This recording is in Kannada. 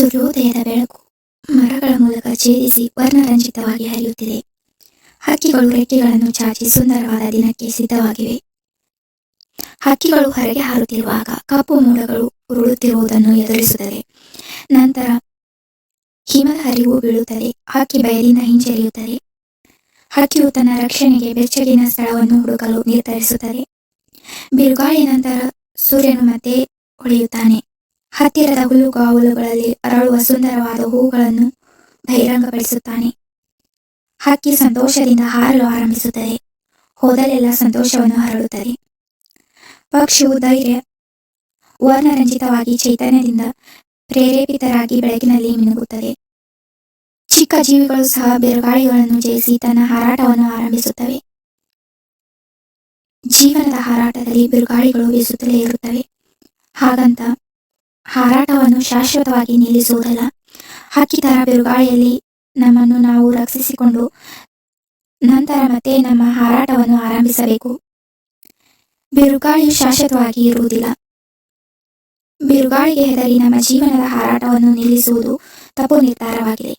ಸೂರ್ಯೋದಯದ ಬೆಳಕು ಮರಗಳ ಮೂಲಕ ಛೇದಿಸಿ ವರ್ಣರಂಜಿತವಾಗಿ ಹರಿಯುತ್ತಿದೆ. ಹಕ್ಕಿಗಳು ರೆಕ್ಕೆಗಳನ್ನು ಚಾಚಿ ಸುಂದರವಾದ ದಿನಕ್ಕೆ ಸಿದ್ಧವಾಗಿವೆ. ಹಕ್ಕಿಗಳು ಹೊರಗೆ ಹಾರುತ್ತಿರುವಾಗ ಕಪ್ಪು ಮೋಡಗಳು ಉರುಳುತ್ತಿರುವುದನ್ನು ಎದುರಿಸುತ್ತದೆ ನಂತರ ಹಿಮದ ಹರಿವು ಬೀಳುತ್ತದೆ. ಹಕ್ಕಿ ಬಯಲಿನ ಹಿಂಜರಿಯುತ್ತದೆ ಹಕ್ಕಿಯು ತನ್ನ ರಕ್ಷಣೆಗೆ ಬೆಚ್ಚಗಿನ ಸ್ಥಳವನ್ನು ಹುಡುಕಲು ನಿರ್ಧರಿಸುತ್ತದೆ. ಬಿರುಗಾಳಿ ನಂತರ ಸೂರ್ಯನು ಮತ್ತೆ ಹೊಳೆಯುತ್ತಾನೆ. ಹತ್ತಿರದ ಹುಲ್ಲುಗಾವಲುಗಳಲ್ಲಿ ಅರಳುವ ಸುಂದರವಾದ ಹೂಗಳನ್ನು ಬಹಿರಂಗಪಡಿಸುತ್ತಾನೆ. ಹಕ್ಕಿ ಸಂತೋಷದಿಂದ ಹಾರಲು ಆರಂಭಿಸುತ್ತದೆ. ಹೋದಲೆಲ್ಲ ಸಂತೋಷವನ್ನು ಹರಡುತ್ತದೆ. ಪಕ್ಷಿಯು ಧೈರ್ಯ, ವರ್ಣರಂಜಿತವಾಗಿ ಚೈತನ್ಯದಿಂದ ಪ್ರೇರೇಪಿತರಾಗಿ ಬೆಳಕಿನಲ್ಲಿ ಮಿನುಗುತ್ತದೆ. ಚಿಕ್ಕ ಜೀವಿಗಳು ಸಹ ಬಿರುಗಾಳಿಗಳನ್ನು ಜಯಿಸಿ ತನ್ನ ಹಾರಾಟವನ್ನು ಆರಂಭಿಸುತ್ತವೆ. ಜೀವನದ ಹಾರಾಟದಲ್ಲಿ ಬಿರುಗಾಳಿಗಳು ಬೀಸುತ್ತಲೇ ಇರುತ್ತವೆ. ಹಾಗಂತ ಹಾರಾಟವನ್ನು ಶಾಶ್ವತವಾಗಿ ನಿಲ್ಲಿಸುವುದಲ್ಲ. ಹಕ್ಕಿ ತರ ಬಿರುಗಾಳಿಯಲ್ಲಿ ನಮ್ಮನ್ನು ನಾವು ರಕ್ಷಿಸಿಕೊಂಡು ನಂತರ ಮತ್ತೆ ನಮ್ಮ ಹಾರಾಟವನ್ನು ಆರಂಭಿಸಬೇಕು. ಬಿರುಗಾಳಿಯು ಶಾಶ್ವತವಾಗಿ ಇರುವುದಿಲ್ಲ. ಬಿರುಗಾಳಿಗೆ ಹೆದರಿ ನಮ್ಮ ಜೀವನದ ಹಾರಾಟವನ್ನು ನಿಲ್ಲಿಸುವುದು ತಪ್ಪು ನಿರ್ಧಾರವಾಗಿದೆ.